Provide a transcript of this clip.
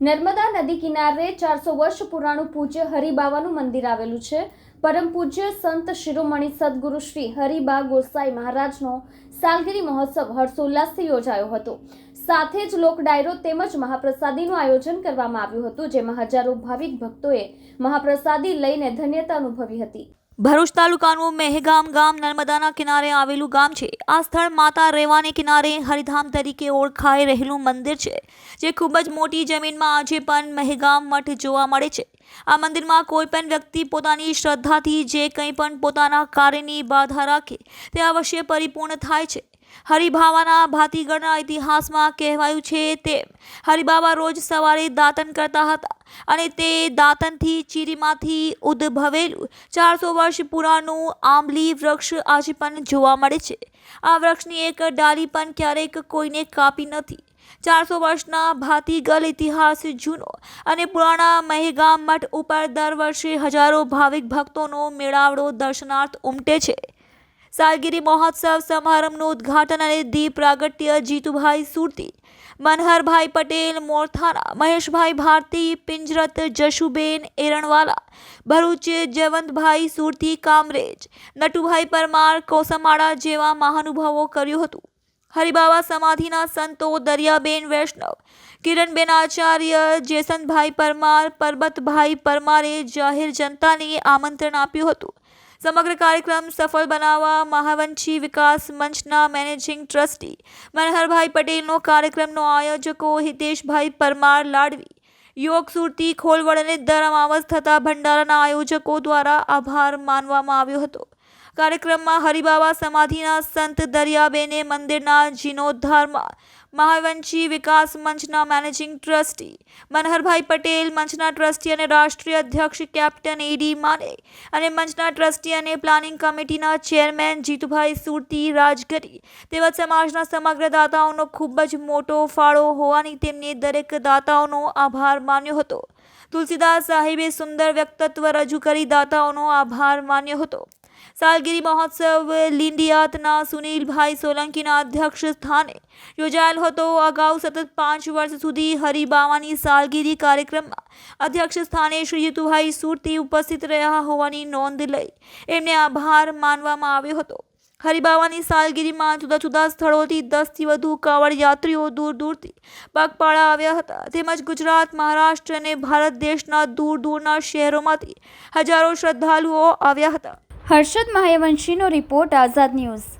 નર્મદા નદી કિનારે ચારસો વર્ષ પુરાણું પૂજ્ય હરિબાવાનું મંદિર આવેલું છે. પરમ પૂજ્ય સંત શિરોમણી સદગુરુ શ્રી હરિબા ગોસાઈ મહારાજનો સાલગીરી મહોત્સવ હર્ષોલ્લાસથી યોજાયો હતો. સાથે જ લોક ડાયરો તેમજ મહાપ્રસાદીનું આયોજન કરવામાં આવ્યું હતું, જેમાં હજારો ભાવિક ભક્તોએ મહાપ્રસાદી લઈને ધન્યતા અનુભવી હતી. ભરૂચ તાલુકાનું મહેગામ ગામ નર્મદાના કિનારે આવેલું ગામ છે. આ સ્થળ માતા રેવાને કિનારે હરિધામ તરીકે ઓળખાઈ રહેલું મંદિર છે, જે ખૂબ જ મોટી જમીનમાં આજે પણ મહેગામ મઠ જોવા મળે છે. આ મંદિરમાં કોઈ પણ વ્યક્તિ પોતાની શ્રદ્ધાથી જે કંઈ પણ પોતાના કાર્યની બાધા રાખે, તે અવશ્ય પરિપૂર્ણ થાય છે. હરિભાવાના ભાતીગળના ઇતિહાસમાં કહેવાયું છે તેમ હરિબાબા રોજ સવારે દાતન કરતા હતા અને તે દાંતનથી ચીરીમાંથી ઉદ્ભવેલું ચારસો વર્ષ પુરાણું આંબલી વૃક્ષ આજે પણ જોવા મળે છે. આ વૃક્ષની એક ડાળી પણ ક્યારેક કોઈને કાપી નથી. ચારસો વર્ષના ભાતીગલ ઇતિહાસ જૂનો અને પુરાણા મહેગામ મઠ ઉપર દર વર્ષે હજારો ભાવિક ભક્તોનો મેળાવડો દર્શનાર્થ ઉમટે છે. સાલગીરી મહોત્સવ સમારંભનું ઉદ્ઘાટન અને દીપ પ્રાગટ્ય જીતુભાઈ સુરતી, મનહરભાઈ પટેલ મોરથાના, મહેશભાઈ ભારતી, પિંજરત જશુબેન એરણવાલા, ભરૂચ જયવંતભાઈ સુરતી કામરેજ, નટુભાઈ પરમાર કોસમાળા જેવા મહાનુભાવો કર્યું હતું. હરિબાબા સમાધિના સંતો દરિયાબેન વૈષ્ણવ, કિરણબેન આચાર્ય, જેસનભાઈ પરમાર, પરબતભાઈ પરમારે જાહેર જનતાને આમંત્રણ આપ્યું હતું. સમગ્ર કાર્યક્રમ સફળ બનાવવા મહાવંશી વિકાસ મંચના મેનેજિંગ ટ્રસ્ટી મનહરભાઈ પટેલનો કાર્યક્રમનો આયોજકો હિતેશભાઈ પરમાર લાડવી, યોગ સુરતી ખોલવડ અને દર અમાવસ થતા ભંડારાના આયોજકો દ્વારા આભાર માનવામાં આવ્યો હતો. કાર્યક્રમમાં હરિબાબા સમાધિના સંત દરિયાબેને મંદિરના જીર્ણોદ્ધાર મહાવંશી વિકાસ મંચના મેનેજિંગ ટ્રસ્ટી મનહરભાઈ પટેલ, મંચના ટ્રસ્ટી અને રાષ્ટ્રીય અધ્યક્ષ કેપ્ટન એડી માને અને મંચના ટ્રસ્ટી અને પ્લાનિંગ કમિટીના ચેરમેન જીતુભાઈ સુરતી રાજગરી તેમજ સમાજના સમગ્ર દાતાઓનો ખૂબ જ મોટો ફાળો હોવાની તેમને દરેક દાતાઓનો આભાર માન્યો હતો. તુલસીદાસ સાહેબે સુંદર વ્યક્તિત્વ રજૂ કરી દાતાઓનો આભાર માન્યો હતો. સાલગીરી મહોત્સવ લિંડિયાતના સુનિલભાઈ સોલંકીના અધ્યક્ષ સ્થાને યોજાયેલ હતો અગાઉ સતત પાંચ વર્ષ સુધી હરિબાવાની સાલગીરી કાર્યક્રમમાં અધ્યક્ષ સ્થાને શ્રી જીતુભાઈ સુરતી ઉપસ્થિત રહ્યા હોવાની નોંધ લઈ એમને આભાર માનવામાં આવ્યો હતો. હરિબાવાની સાલગીરીમાં જુદા જુદા સ્થળોથી દસથી વધુ કાવડ યાત્રીઓ દૂર દૂરથી પગપાળા આવ્યા હતા. તેમજ ગુજરાત, મહારાષ્ટ્ર અને ભારત દેશના દૂર દૂરના શહેરોમાંથી હજારો શ્રદ્ધાળુઓ આવ્યા હતા. હર્ષદ માયાવંશીનો રિપોર્ટ આઝાદ ન્યૂઝ.